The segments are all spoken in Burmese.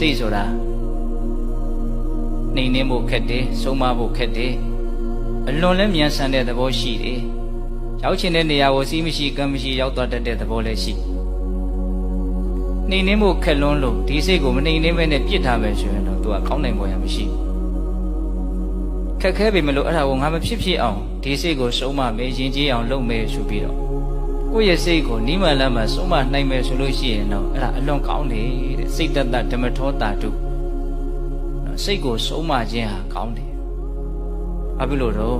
စိတ်ဆိုတာနှိမ်နှင်းဖို့ခက်တယ်ဆုံးမဖို့ခက်တယ်အလွန်လည်းမြန်ဆန်တဲ့သဘောရှိတယ်ရောက်ချင်တဲ့နေရာကိုစီးမရှိကမ်းမရှိရောက်သွားတတ်တဲ့သဘောလည်းရှိနှိမ်နှင်းဖို့ခက်လွန်းလို့ဒီစိတ်ကိုမနှိမ်နှင်းဘဲနဲ့ပြစ်ထားမယ်ဆိုရင်တော့သူကကောင်းနိုင်ပေါ်ရမရှိဘူးခက်ခဲပေမဲ့လို့အဲ့ဒါကိုငါမဖြစ်ဖြစ်အောင်ဒီစိတ်ကိုဆုံးမမယ်ရင်ကြီးအောင်လုပ်မယ်ဆိုပြီးတော့ ကိုယ့်ရဲ့စိတ်ကိုနိမလမ်းမှာဆုံးမနိုင်မယ်ဆိုလို့ရှိရင်တော့အဲ့ဒါအလွန်ကောင်းတယ်တဲ့စိတ်တတဓမ္မထောတာတုနော်စိတ်ကိုဆုံးမခြင်းဟာကောင်းတယ်ဘာဖြစ်လို့တော့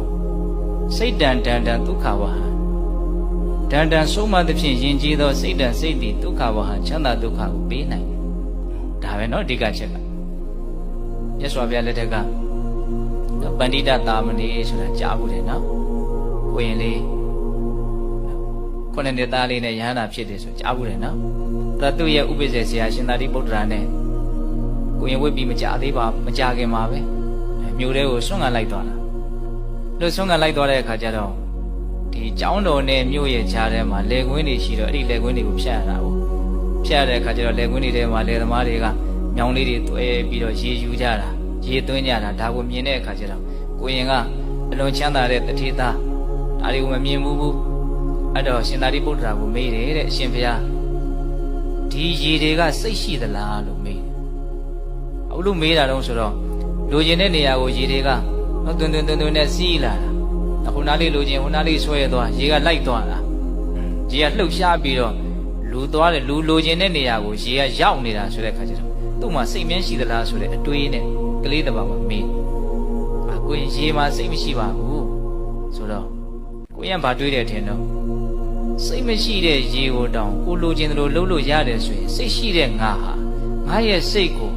စိတ်တန်တန်တန်ဒုက္ခဝဟံတန်တန်ဆုံးမသဖြင့်ယဉ်ကျေးသောစိတ်တန်စိတ်တည်ဒုက္ခဝဟံချမ်းသာဒုက္ခကိုပေးနိုင်တယ်ဒါပဲเนาะအဓိကချက်ကမြတ်စွာဘုရားလက်ထက်ကပန္တိတသာမဏေဆိုတာကြားဘူးတယ်เนาะကိုရင်လေး ခုနှစ်နှစ်သားလေးနဲ့ယဟန္တာဖြစ်တယ်ဆိုကြားဘူးတယ်နော်ဒါသူ့ရဲ့ဥပိ္ပဇေဆရာရှင်သာရိပုတ္တရာနဲ့ကိုရင်ဝိပြီးမကြသေးပါမကြခင်မှာပဲမြို့ထဲကိုဆွန့်ကန်လိုက်သွားတာလို့ဆွန့်ကန်လိုက်သွားတဲ့အခါကျတော့ဒီကျောင်းတော်နဲ့မြို့ရဲ့ကြားထဲမှာလယ်ကွင်းတွေရှိတော့အဲ့ဒီလယ်ကွင်းတွေကိုဖျက်ရတာကိုဖျက်ရတဲ့အခါကျတော့လယ်ကွင်းတွေထဲမှာလယ်သမားတွေကမြောင်လေးတွေတွဲပြီးတော့ရေယူကြတာရေသွင်းကြတာဒါကိုမြင်တဲ့အခါကျတော့ကိုရင်ကအလွန်ချမ်းသာတဲ့တထေသားဒါတွေကိုမမြင်ဘူးဘူး အဲ့တော့ရှင်သာရိပုတ္တရာကိုမေးတယ်တဲ့အရှင်ဘုရားဒီရေတွေကစိတ်ရှိသလားလို့မေးတယ်။အခုလို့မေးတာတော့ဆိုတော့လိုချင်တဲ့နေရာကိုရေတွေကနော်တွင်တွင်တွင်တွင်နဲ့စီးလာတာ။အခုနားလေးလိုချင်ဟိုနားလေးဆွဲသွားရေကလိုက်သွားတာ။ရေကလှုပ်ရှားပြီးတော့လူသွားတယ်လူလိုချင်တဲ့နေရာကိုရေကရောက်နေတာဆိုတဲ့ခါကျတော့သူ့မှာစိတ်မြဲရှိသလားဆိုတဲ့အတွေးနဲ့ကလေးတစ်ပါးကမေး။အခုရင်ရေမှာစိတ်မရှိပါဘူးဆိုတော့ကိုရင်ဘာတွေးတယ်ထင်တော့ စိတ်မရှိတဲ့ရေကိုတောင်ကိုလိုချင်တယ်လို့လှုပ်လို့ရတယ်ဆိုရင်စိတ်ရှိတဲ့ငါဟာငါရဲ့စိတ်ကို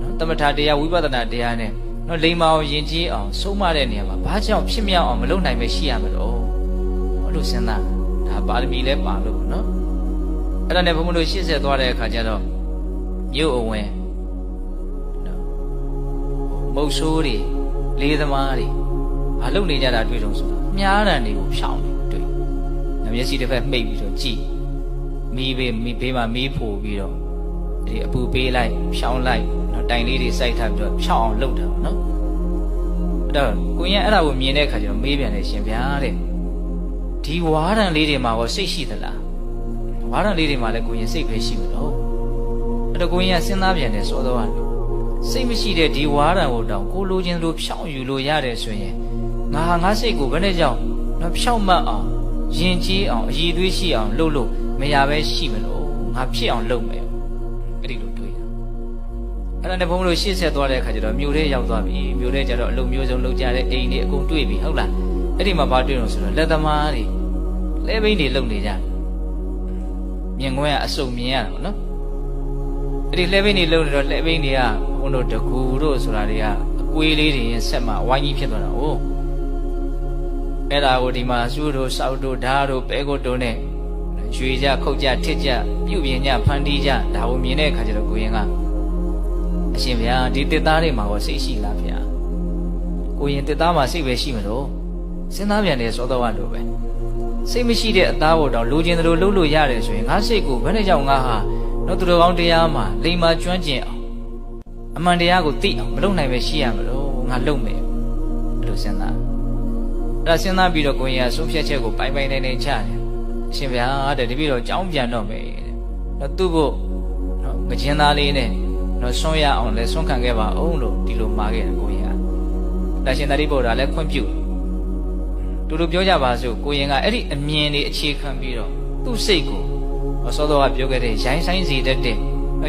နော်တမထာတရားဝိပဿနာတရားနဲ့နော်လိမ္မာအောင်ယဉ်ကျေးအောင်ဆုံးမတဲ့နေရာမှာဘာကြောင့်ဖြစ်မြောက်အောင်မလုပ်နိုင်ပဲရှိရမလို့ဟောလို့စဉ်းစားဒါပါရမီလဲပါလို့နော်အဲ့ဒါနဲ့ဘုံမလို့ရှေ့ဆက်သွားတဲ့အခါကျတော့မြို့အဝင်နော်မုတ်ဆိုးတွေလေးသမားတွေဘာလုပ်နေကြတာတွေ့တော့ဆိုတော့မြားတန်တွေကိုဖြောင်းနေတွေ့ မျက်စိတစ်ဖက်မှိတ်ပြီးတော့ကြည်မီးဘေးမီးဘေးမှာမီးဖိုပြီးတော့ဒီအပူပေးလိုက်ဖြောင်းလိုက်နော်တိုင်လေးတွေစိုက်ထားပြီးတော့ဖြောင်းအောင်လုပ်တာပေါ့နော်အဲ့တော့ကိုရင်အဲ့ဒါကိုမြင်တဲ့အခါကျတော့မေးပြန်တယ်ရှင်ဗျာတဲ့ဒီဝါရံလေးတွေမှာရောစိတ်ရှိသလားဝါရံလေးတွေမှာလည်းကိုရင်စိတ်ပဲရှိမလို့အဲ့တော့ကိုရင်ကစဉ်းစားပြန်တယ်စောတော့ကစိတ်မရှိတဲ့ဒီဝါရံကိုတောင်ကိုလိုချင်လို့ဖြောင်းယူလို့ရတယ်ဆိုရင်ငါဟာငါစိတ်ကိုဘယ်နဲ့ကြောင့်နော်ဖြောင်းမှတ်အောင် ရင်ကြီးအောင်အည်သွေးရှိအောင်လှုပ်လို့မရပဲရှိမလို့ငါဖြစ်အောင်လုပ်မယ်အဲ့ဒီလိုတွေးတာအဲ့ဒါနဲ့ဘုန်းဘုလို့ရှေ့ဆက်သွားတဲ့အခါကျတော့မြို့ထဲရောက်သွားပြီမြို့ထဲကျတော့အလုံးမျိုးစုံလှုပ်ကြတဲ့အိမ်တွေအကုန်တွေ့ပြီဟုတ်လားအဲ့ဒီမှာဘာတွေ့လို့ဆိုတော့လက်သမားတွေလဲဘိန်းတွေလှုပ်နေကြတယ်မြင်ကွင်းကအစုံမြင်ရတာပေါ့နော်အဲ့ဒီလဲဘိန်းတွေလှုပ်နေတော့လဲဘိန်းတွေကဘုန်းတို့တကူတို့ဆိုတာတွေကအကွေးလေးတွေရင်ဆက်မှဝိုင်းကြီးဖြစ်သွားတာဟုတ် အဲ့ဒါကိုဒီမှာစူးတို့စောက်တို့ဓာတ်တို့ပဲကုတ်တို့နဲ့ရွေကြခုတ်ကြထစ်ကြပြုတ်ပြင်းကြဖန်တီးကြဒါကိုမြင်တဲ့အခါကျတော့ကိုရင်ကအရှင်ဗျာဒီတစ်သားတွေမှာရောစိတ်ရှိလားဗျာကိုရင်တစ်သားမှာစိတ်ပဲရှိမလို့စဉ်းစားပြန်တယ်စောတော့လို့ပဲစိတ်မရှိတဲ့အသားကိုတော့လိုချင်တယ်လို့လုပ်လို့ရတယ်ဆိုရင်ငါစိတ်ကိုဘယ်နဲ့ကြောင့်ငါဟာတော့သူတော်ကောင်းတရားမှာလိမ္မာကျွမ်းကျင်အောင်အမှန်တရားကိုသိအောင်မလုပ်နိုင်ပဲရှိရမလို့ငါလုပ်မယ်အဲ့လိုစဉ်းစား အဲ့ဒါစဉ်းစားပြီးတော့ကိုရင်ကဆုံးဖြတ်ချက်ကိုပိုင်ပိုင်နိုင်နိုင်ချတယ်အရှင်ဗျာတဲ့တပည့်တော်ကြောင်းပြန်တော့မယ်တဲ့တော့သူ့ဖို့နော်ငကျင်းသားလေးနဲ့နော်ဆွန့်ရအောင်လဲဆွန့်ခံခဲ့ပါအောင်လို့ဒီလိုမှာခဲ့တယ်ကိုရင်ကဒါရှင်သာရိပုတ္တရာလည်းခွင့်ပြုတူတူပြောကြပါစို့ကိုရင်ကအဲ့ဒီအမြင်လေးအခြေခံပြီးတော့သူ့စိတ်ကိုစောစောကပြောခဲ့တဲ့ရိုင်းဆိုင်စီတတ်တဲ့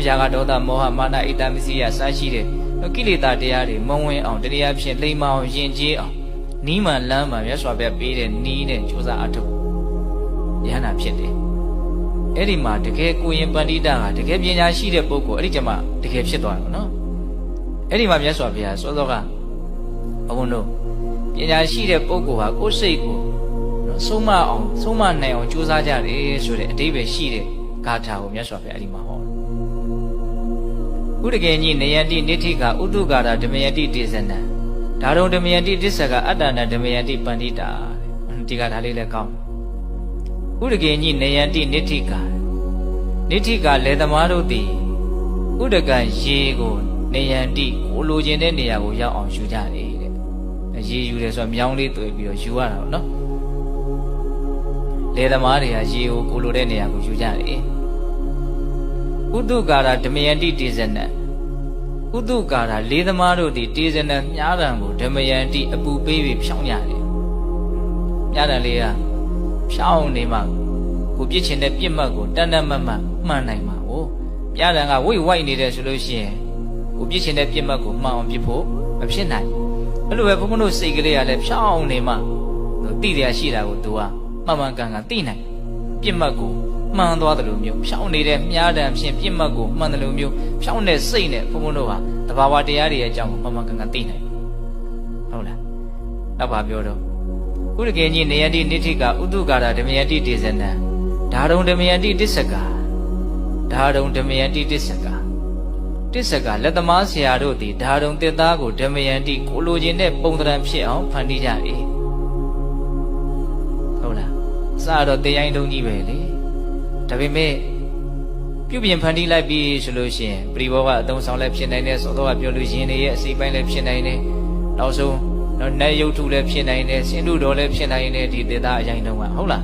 ရာဂဒေါသမောဟမာနဣတ္တမစီယစရှိတဲ့ကိလေသာတရားတွေမဝင်အောင်တရားဖြင့်လိမ္မာအောင်ယဉ်ကျေးအောင် နီးမှန်လမ်းမှန်မြတ်စွာဘုရားပေးတဲ့နီးနဲ့ကြိုးစားအထောက်ယဟနာဖြစ်တယ်အဲ့ဒီမှာတကယ်ကိုရင်ပန္တိတာကတကယ်ပညာရှိတဲ့ပုဂ္ဂိုလ်အဲ့ဒီကျမှတကယ်ဖြစ်သွားတယ်နော်အဲ့ဒီမှာမြတ်စွာဘုရားစောစောကဘုန်းတို့ပညာရှိတဲ့ပုဂ္ဂိုလ်ဟာကိုယ်စိတ်ကိုနော်ဆုံးမအောင်ဆုံးမနိုင်အောင်ကြိုးစားကြတယ်ဆိုတဲ့အတိပ္ပယ်ရှိတဲ့ဂါထာကိုမြတ်စွာဘုရားအဲ့ဒီမှာဟောတယ်ဥဒကေကြီးနေယတိနိဋ္ဌိကဥတုကာရဓမယတိတေဇနံ ဒါရုံဓမယတိတစ္ဆကအတ္တနာဓမယတိပန္တိတာဒီကဒါလေးလည်းကောင်းဥဒကေညိနေယန္တိနိဋ္ဌိကာနိဋ္ဌိကာလေသမားတို့သည်ဥဥဒကရေကိုနေယံတိကိုလိုချင်တဲ့နေရာကိုရောက်အောင်ယူကြတယ်တဲ့ရေယူတယ်ဆိုတော့မြောင်းလေးတွေ့ပြီးတော့ယူရတာပေါ့နော်လေသမားတွေကရေကိုကိုလိုတဲ့နေရာကိုယူကြတယ်ဥဒုကာရဓမယန္တိတေဇနံ ဥဒုကာရလေးသမားတို့သည်တေဇနံမြားတံကိုဓမယန္တိအပူပေးပြီးဖြောင်းကြတယ်မြားတံလေးကဖြောင်းနေမှကိုပြစ်ချင်တဲ့ပြစ်မှတ်ကိုတန်တန်မတ်မတ်မှန်နိုင်မှာ哦မြားတံကဝိတ်ဝိုက်နေတယ်ဆိုလို့ရှိရင်ကိုပြစ်ချင်တဲ့ပြစ်မှတ်ကိုမှန်အောင်ပြစ်ဖို့မဖြစ်နိုင်အဲ့လိုပဲဘုန်းဘုန်းတို့စိတ်ကလေးကလည်းဖြောင်းနေမှတိတရားရှိတာကိုသူကမှန်မှန်ကန်ကန်သိနိုင်ပြစ်မှတ်ကို မှန်သွားတယ်လို့မျိုးဖြောင်းနေတဲ့မြားတံဖြင့်ပြစ်မှတ်ကိုမှန်တယ်လို့မျိုးဖြောင်းတဲ့စိတ်နဲ့ဘုန်းဘုန်းတို့ဟာတဘာဝတရားတွေရဲ့အကြောင်းကိုမှန်မှန်ကန်ကန်သိနိုင်ဟုတ်လားနောက်ပါပြောတော့ဥရကေကြီးနေယတိနိဋ္ဌိကဥတုကာရဓမယတိတေဇနံဓာရုံဓမယတိတစ္ဆကာဓာရုံဓမယတိတစ္ဆကာတစ္ဆကာလက်သမားဆရာတို့သည်ဓာရုံတစ်သားကိုဓမယတိကိုလိုချင်တဲ့ပုံသဏ္ဍာန်ဖြစ်အောင်ဖန်တီးကြ၏ဟုတ်လားစတော့တရားရင်တုံးကြီးပဲလေ ဒါပေမဲ့ပြုပြင်ဖန်တီးလိုက်ပြီဆိုလို့ရှိရင်ပရိဘောကအတုံးဆောင်လည်းဖြစ်နိုင်တယ်သောတော့ကပြောလို့ရင်တွေရဲ့အစိပ်ပိုင်းလည်းဖြစ်နိုင်တယ်နောက်ဆုံးနော်နတ်ရုပ်ထုလည်းဖြစ်နိုင်တယ်စင်တုတော်လည်းဖြစ်နိုင်တယ်ဒီတေသားအရင်တုံးကဟုတ်လား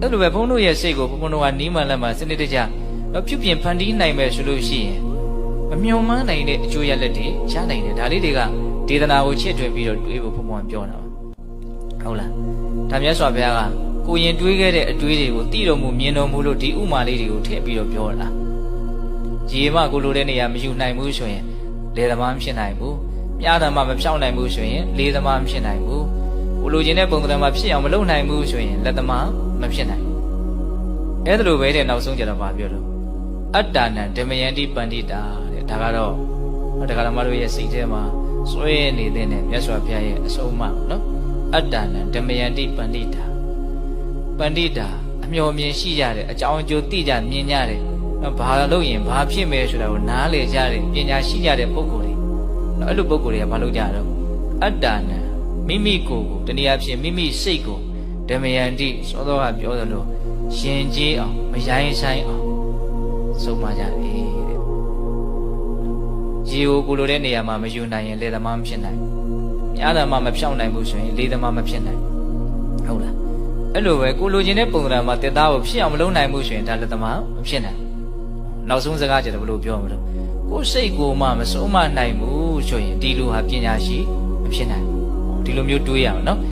အဲ့လိုပဲဘုန်းတို့ရဲ့စိတ်ကိုဘုန်းတို့ကနီးမှန်လက်မှစနစ်တကျတော့ပြုပြင်ဖန်တီးနိုင်မယ်ဆိုလို့ရှိရင်မမျှော်မှန်းနိုင်တဲ့အကျိုးရလဒ်တွေရနိုင်တယ်ဒါလေးတွေကဒေသနာကိုချစ်တွင်ပြီးတော့တွေးဖို့ဘုံဘုံပြောတာပါဟုတ်လားဒါမြတ်စွာဘုရားက ကိုရင်တွေးခဲ့တဲ့အတွေးတွေကိုသိတော်မူမြင်တော်မူလို့ဒီဥမာလေးတွေကိုထည့်ပြီးတော့ပြောတာရေမကိုလိုတဲ့နေရာမယူနိုင်ဘူးဆိုရင်လေသမားမဖြစ်နိုင်ဘူးမြားဓမ္မမဖြောင်းနိုင်ဘူးဆိုရင်လေသမားမဖြစ်နိုင်ဘူးကိုလိုချင်တဲ့ပုံသဏ္ဍာန်မှာဖြစ်အောင်မလုပ်နိုင်ဘူးဆိုရင်လက်သမားမဖြစ်နိုင်ဘူးအဲ့ဒါလိုပဲတဲ့နောက်ဆုံးကြတော့ဗာပြောလို့အတ္တနံဓမယန္တိပန္တိတာတဲ့ဒါကတော့တရားဓမ္မတို့ရဲ့စိတ်ထဲမှာစွဲနေတဲ့နဲ့မြတ်စွာဘုရားရဲ့အဆုံးအမနော်အတ္တနံဓမယန္တိပန္တိတာ ပန္တိတာအမျှော်မြင်ရှိကြတယ်အကြောင်းအကျိုးသိကြမြင်ကြတယ်နော်ဘာလို့ရင်ဘာဖြစ်မယ်ဆိုတာကိုနားလည်ကြတယ်ပညာရှိကြတဲ့ပုဂ္ဂိုလ်တွေနော်အဲ့လိုပုဂ္ဂိုလ်တွေကဘာလုပ်ကြတော့အတ္တနံမိမိကိုယ်ကိုတနည်းအားဖြင့်မိမိစိတ်ကိုဓမယန္တိစောသောကပြောသလိုရှင်ကြီးအောင်မရိုင်းဆိုင်အောင်ဆုံးမကြတယ်တဲ့ရေကိုကိုလိုတဲ့နေရာမှာမယူနိုင်ရင်လေသမားမဖြစ်နိုင်မြားသမားမဖြောင်းနိုင်ဘူးဆိုရင်လေသမားမဖြစ်နိုင်ဟုတ်လား အဲ့လိုပဲကိုလိုချင်တဲ့ပုံစံမှာတက်သားကိုဖြစ်အောင်မလုပ်နိုင်ဘူးဆိုရင်ဒါလေသမားမဖြစ်နိုင်နောက်ဆုံးစကားကျတော့ဘယ်လိုပြောမလို့ကိုယ်စိတ်ကိုမှမဆုံးမနိုင်ဘူးဆိုရင်ဒီလိုဟာပညာရှိမဖြစ်နိုင်ဘူးဒီလိုမျိုးတွေးရအောင်နော်